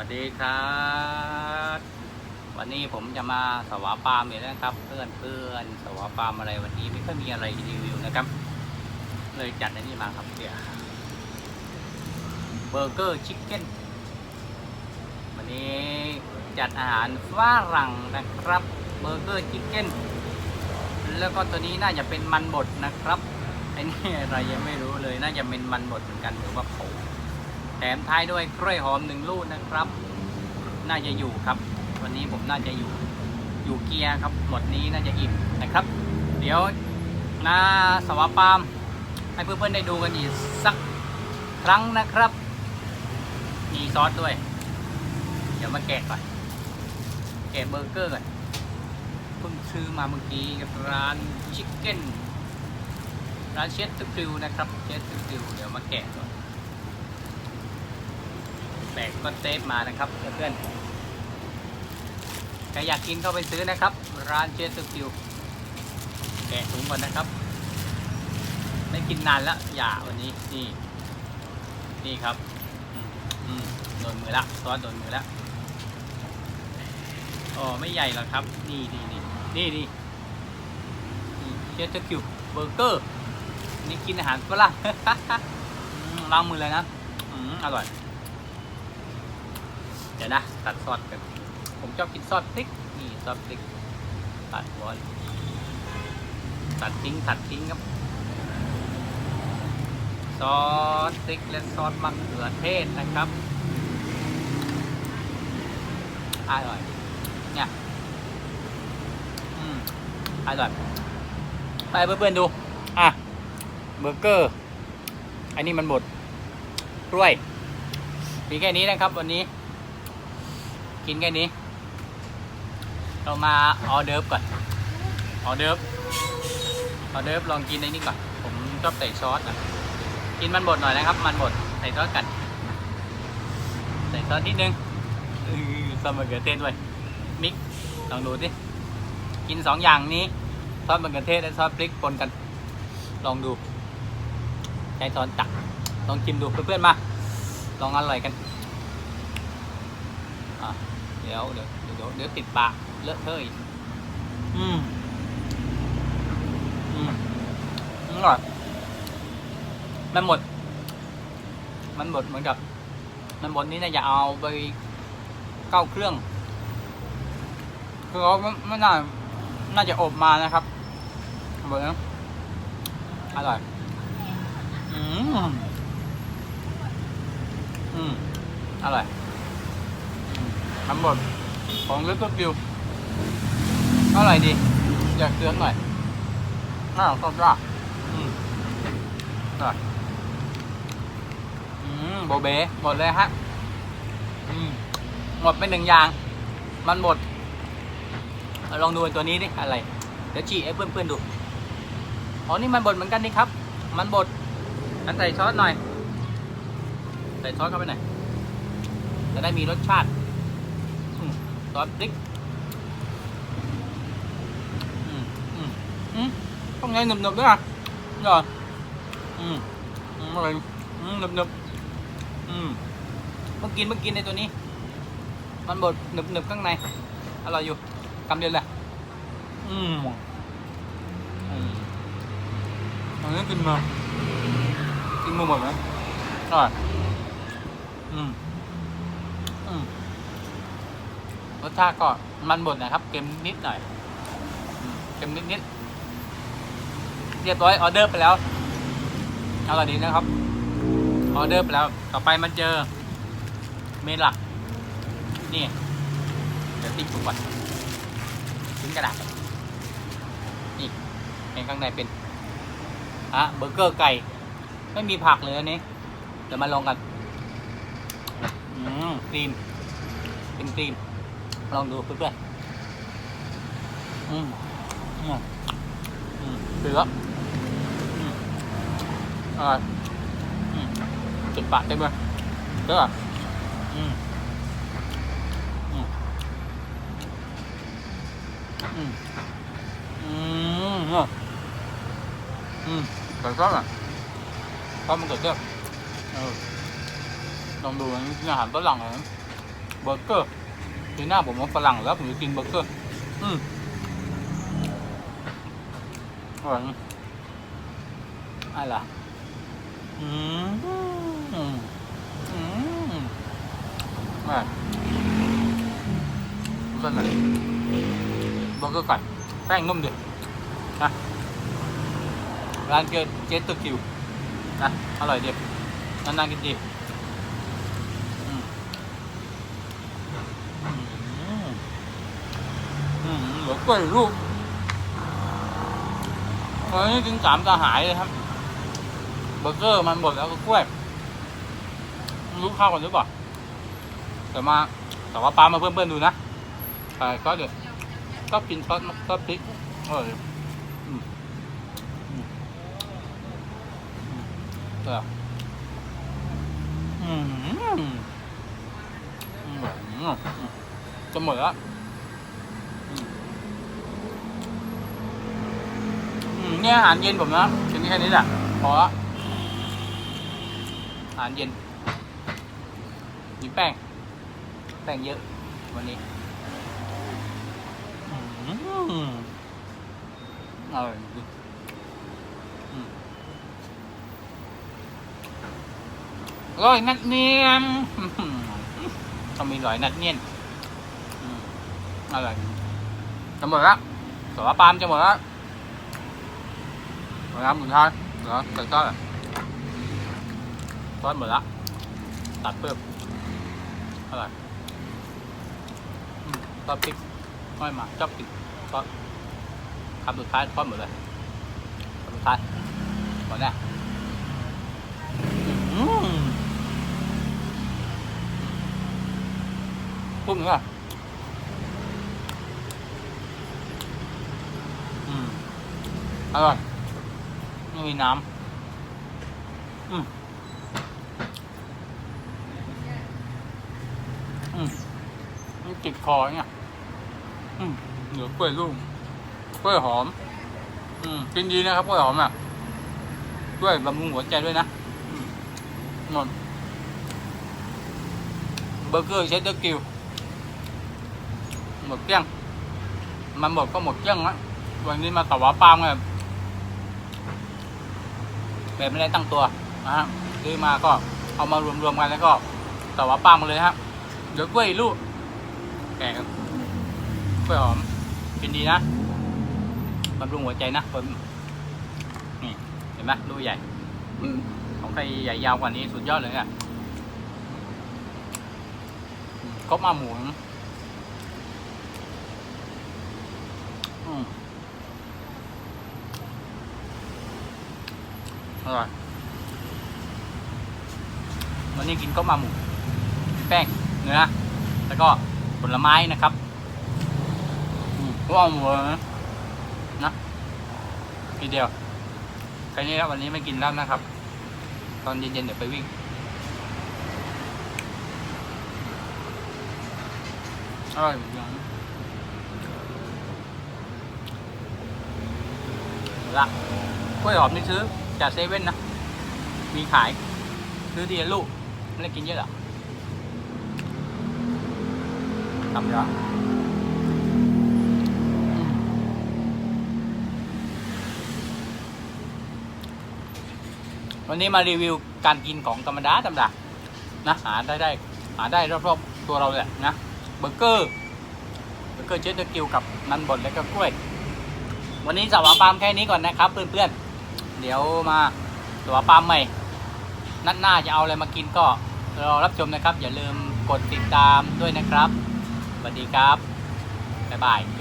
วัสดีครับ วันนี้ผมจะมาสวาปามอีกแล้วนะครับ เพื่อนเพื่อนสวาปามอะไรวันนี้ไม่ค่อยมีอะไรรีวิวนะครับ เลยจัดอันนี้มาครับเดี๋ยวเบอร์เกอร์ชิคเก้นวันนี้จัดอาหารฝรั่งนะครับเบอร์เกอร์ชิคเก้นแล้วก็ตัวนี้น่าจะเป็นมันบดนะครับไอ้นี่อะไรยังไม่รู้เลยน่าจะเป็นมันบดเหมือนกันหรือว่าผง แถมท้ายด้วยกล้วยหอมหนึ่งลูกนะครับ น่าจะอยู่ครับ วันนี้ผมน่าจะอยู่อยู่เกียร์ครับหมดนี้น่าจะอิ่มนะครับ เดี๋ยวนาสวาปามให้เพื่อนๆได้ดูกันอีกสักครั้งนะครับ มีซอสด้วย เดี๋ยวมาแกะก่อน แกะเบอร์เกอร์ก่อนเพิ่งซื้อมาเมื่อกี้กับร้านชิคเก้นร้านเชสต์ฟิลนะครับเชสต์ฟิลเดี๋ยวมาแกะก่อน แบกก็เซฟมานะครับเพื่อนๆใครอยากกินเข้าไปซื้อนะครับ ร้านเจสคิวแกะถุงก่อนนะครับ ไม่กินนานแล้วอย่าวันนี้นี่นี่ครับโดนมือละซอสโดนมือละอ๋อไม่ใหญ่หรอกครับ นี่นี่นี่นี่นี่เจสคิวเบอร์เกอร์นี่กินอาหารฝรั่งล้างมือเลยนะอืมอร่อย เดี๋ยวนะตัดซอสกันผมชอบกินซอสพริกนี่ซอสพริกตัดหัวตัดทิ้งตัดทิ้งครับ ซอสพริกและซอสมะเขือเทศนะครับอร่อยเนี่ยอืมอร่อยไปเพื่อนๆดู อะเบอร์เกอร์อันนี้มันบดกล้วยมีแค่นี้นะครับวันนี้ กินแค่นี้ เรามาออเดิร์ฟก่อน ออเดิร์ฟ ออเดิร์ฟลองกินในนี้ก่อน ผมชอบใส่ซอสนะกินมันบดหน่อยนะครับ มันบดใส่ซอสกัน ใส่ซอสนิดนึงซอสมะเขือเทศด้วย มิกลองดูสิ กินสองอย่างนี้ ซอสมะเขือเทศและซอสพริกปนกัน ลองดูใช้ช้อนตัก ลองชิมดูเพื่อนๆมา ลองอร่อยกัน เดี๋ยวเดี๋ยวเดี๋ยวเดี๋ยวติดปากเลอะเทอะอีกอืมอืมอร่อยมันหมด มันหมดเหมือนกับ มันหมดนี้นะอย่าเอาไปเข้าเครื่อง คือเขาไม่ไม่น่า น่าจะอบมานะครับเบอร์นะอร่อย อืม อืม อร่อย ทำหมดของเล็กก็กิวเท่าไหร่ดี อยากเตือนหน่อยน่าชอบจ้าอืมอร่อยอืมโบเบหมดเลยฮะ อืม หมดไปหนึ่งอย่าง มันหมด ลองดูตัวนี้ดิอะไร เดี๋ยวฉีกให้เพื่อนๆดู อ๋อ นี่มันบดเหมือนกันนี่ครับ มันบดงั้นใส่ซอสหน่อย ใส่ซอสเข้าไปหน่อย จะได้มีรสชาติ ซอสพริกต้องไงหนึบๆด้วยอะเหรออืมอืมอะไรอืมหนึบๆอืมเมื่อกินเมื่อกินในตัวนี้ มันบดหนึบๆข้างใน อร่อยอยู่คำเดียวเลยอืมอืมอันนี้กินมากินมาหมดไหมอร่อยอืมอืม สชาติก็มันบดนะครับเค็มนิดหน่อยเค็มนิดนิดเรียบร้อยออเดอร์ไปแล้วอร่อยดีนะครับออเดอร์ไปแล้วต่อไปมันเจอเมนหลัก นี่เดี๋ยวติ๊กถูกก่อนทิ้งกระดาษนี่เห็นข้างในเป็นอะเบอร์เกอร์ไก่ไม่มีผักเลยอันนี้เดี๋ยวมาลองกันอืมครีมเป็นครีม ลองดูเพื่อนๆอืมอืมอืมเสืออืมอร่อยอืมจุดปากเต็มเลยเด้ออืมอืมอืมอืมอะอืมใส่ซอสอะซอสมันเกิดเจ้าเออลองดูนะกินอาหารฝรั่งเหรอเบอร์เกอร์ ทีหน้าผมว่าฝรั่งแล้วผมจะกินเบอร์เกอร์อืมอร่อยอะไรล่ะอืมอืมอืมแม่ก็ไหนเบอร์เกอร์ไก่แป้งนุ่มดินะร้านเกเจตเตอร์คิวนะอร่อยดีนานๆกินดีอืมอืมอืมเหลือ กล้วยลูกเฮ้กินสามจะหายเลยครับเบอร์เกอร์มันหมดแล้วก็กล้วยรู้ข้าวกันหรือเปล่าแต่มาแต่ว่าปลามาเพิ่มๆดูนะใช่ก็เดี๋ยวก็กินซอสซอสพริกเอออืมอืมอืมเอออืมอืมจะหมดแล้วอืมอืมเนี่ยอาหารเย็นผมนะกินแค่นี้แหละพอละอาหารเย็นมีแป้ง แป้งเยอะ วันนี้อร่อยจริงร่อยนัดเนียนต้องมีหลอยนัดเนียนอร่อยจะหมดละแต่ว่าปาล์มจะหมดละ หมดแล้วสุดท้ายเหลือใส่ซอสอะซอสหมดละ ตัดเพิ่มอร่อยซอสพริกน้อยมาชอบกินซอสคำสุดท้ายทอดหมดเลยคำสุดท้ายหมดแล้วอืมพุ่งเหรออืมอร่อย ไม่มีน้ำอืมอืมมันติดคอเนี่ยอืมเหลือกล้วยลูกกล้วยหอม อืมกินดีนะครับกล้วยหอมอะกล้วยบำรุงหัวใจด้วยนะอืมนนเบอร์เกอร์เชดเดอร์กิวหมดเกลี้ยงมันหมดก็หมดเกลี้ยงละวันนี้มาต่อว่าปามไง แบบไม่ได้ตั้งตัวนะฮะซื้อมาก็เอามารวมๆกันแล้วก็ต่อว่าปามาเลยฮะเหลือกล้วยลูกแกะกล้วยหอมกินดีนะบำรุงหัวใจนะคนนี่เห็นไหมลูกใหญ่ของใครใหญ่ยาวกว่านี้สุดยอดเลยอะครบมาหมูอืม อร่อยวันนี้กินก็มาหมูแป้งเนื้อแล้วก็ผลไม้นะครับว่าหมูนะนะทีเดียวแค่นี้แล้ววันนี้ไม่กินแล้วนะครับ ตอนเย็นๆเดี๋ยวไปวิ่งอร่อยเหมือนกันละกล้วยหอมนี่ซื้อ จากเซเว่นนะ มีขาย ซื้อทีละลูก ไม่ได้กินเยอะหรอกทำเยอะวันนี้มารีวิวการกินของธรรมดาธรรมดานะหาได้ได้ หาได้รอบๆตัวเราแหละนะเบอร์เกอร์เบอร์เกอร์เชสเตอร์กิวกับนันบดและก็กล้วย วันนี้สาวปามแค่นี้ก่อนนะครับเพื่อนๆ เดี๋ยวมาตัวปาล์มใหม่ นัดหน้าจะเอาอะไรมากินก็รอรับชมนะครับ อย่าลืมกดติดตามด้วยนะครับสวัสดีครับ บ๊ายบาย